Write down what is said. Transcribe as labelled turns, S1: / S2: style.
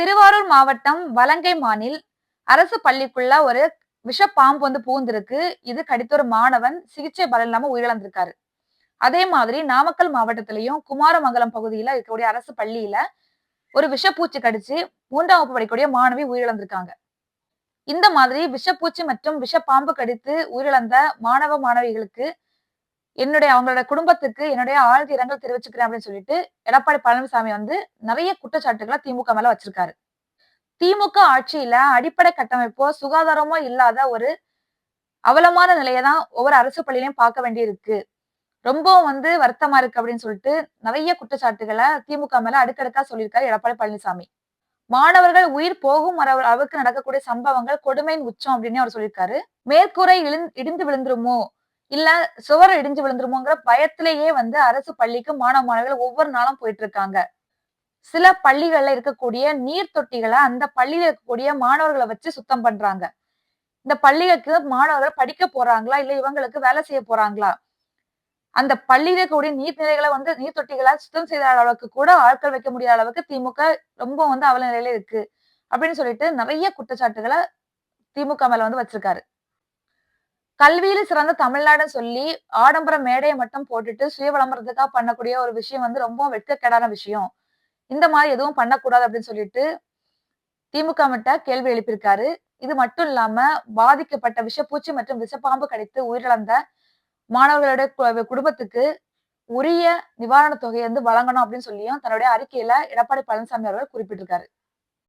S1: திருவாரூர் மாவட்டம் வலங்கை அரசு பள்ளிக்குள்ள ஒரு விஷ பாம்பு வந்து பூந்திருக்கு. இது கடித்த ஒரு மாணவன் சிகிச்சை பலன் இல்லாம உயிரிழந்திருக்காரு. அதே மாதிரி நாமக்கல் மாவட்டத்திலையும் குமாரமங்கலம் பகுதியில இருக்கக்கூடிய அரசு பள்ளியில ஒரு விஷப்பூச்சி கடிச்சு மூன்றாம் வகுப்பு படிக்கக்கூடிய மாணவி உயிரிழந்திருக்காங்க. இந்த மாதிரி விஷப்பூச்சி மற்றும் விஷப்பாம்பு கடித்து உயிரிழந்த மாணவ மாணவிகளுக்கு என்னுடைய அவங்களோட குடும்பத்துக்கு என்னுடைய ஆழ்ந்த இரங்கல் தெரிவிச்சுக்கிறேன் அப்படின்னு சொல்லிட்டு எடப்பாடி பழனிசாமி வந்து நிறைய குற்றச்சாட்டுகளை திமுக மேல வச்சிருக்காரு. திமுக ஆட்சியில அடிப்படை கட்டமைப்போ சுகாதாரமோ இல்லாத ஒரு அவலமான நிலையை தான் ஒவ்வொரு அரசு பள்ளியிலையும் பார்க்க வேண்டியிருக்கு. ரொம்பவும் வந்து வருத்தமா இருக்கு அப்படின்னு சொல்லிட்டு நிறைய குற்றச்சாட்டுகளை திமுக மேல அடுக்கடுக்கா சொல்லியிருக்காரு எடப்பாடி பழனிசாமி. மாணவர்கள் உயிர் போகும் அளவு- அளவுக்கு நடக்கக்கூடிய சம்பவங்கள் கொடுமையின் உச்சம் அப்படின்னு அவர் சொல்லியிருக்காரு. மேற்கூரை இழிந்- இடிந்து விழுந்துருமோ? இல்ல சுவர் இடிஞ்சு விழுந்துருமோங்கிற பயத்திலேயே வந்து அரசு பள்ளிக்கு மாணவ மாணவிகள் ஒவ்வொரு நாளும் போயிட்டு இருக்காங்க சில பள்ளிகள்ல இருக்கக்கூடிய நீர் தொட்டிகளை அந்த பள்ளியில இருக்கக்கூடிய மாணவர்களை வச்சு சுத்தம் பண்றாங்க. இந்த பள்ளிகளுக்கு மாணவர்கள் படிக்க போறாங்களா? இல்ல இவங்களுக்கு வேலை செய்ய போறாங்களா? அந்த பள்ளியில இருக்கக்கூடிய நீர்நிலைகளை வந்து நீர் தொட்டிகளை சுத்தம் செய்த அளவுக்கு கூட ஆட்கள் வைக்க முடியாத அளவுக்கு திமுக ரொம்ப வந்து அவல நிலையில இருக்கு. அப்படின்னு சொல்லிட்டு நிறைய குற்றச்சாட்டுகளை திமுக மேல வந்து வச்சிருக்காரு. கல்வியில சிறந்த தமிழ்நாடுன்னு சொல்லி ஆடம்பர மேடையை மட்டும் போட்டுட்டு சுய விளம்பரத்துக்காக பண்ணக்கூடிய ஒரு விஷயம் வந்து ரொம்ப வெட்கக்கேடான விஷயம். இந்த மாதிரி எதுவும் பண்ணக்கூடாது அப்படின்னு சொல்லிட்டு திமுக மட்ட கேள்வி எழுப்பியிருக்காரு. இது மட்டும் இல்லாம பாதிக்கப்பட்ட விஷப்பூச்சி மற்றும் விஷப்பாம்பு கடித்து உயிரிழந்த மாணவர்களுடைய கு- குடும்பத்துக்கு உரிய நிவாரணத் தொகையை வந்து வழங்கணும் அப்படின்னு சொல்லியும் தன்னுடைய அறிக்கையில எடப்பாடி பழனிசாமி அவர்கள் குறிப்பிட்டிருக்காரு.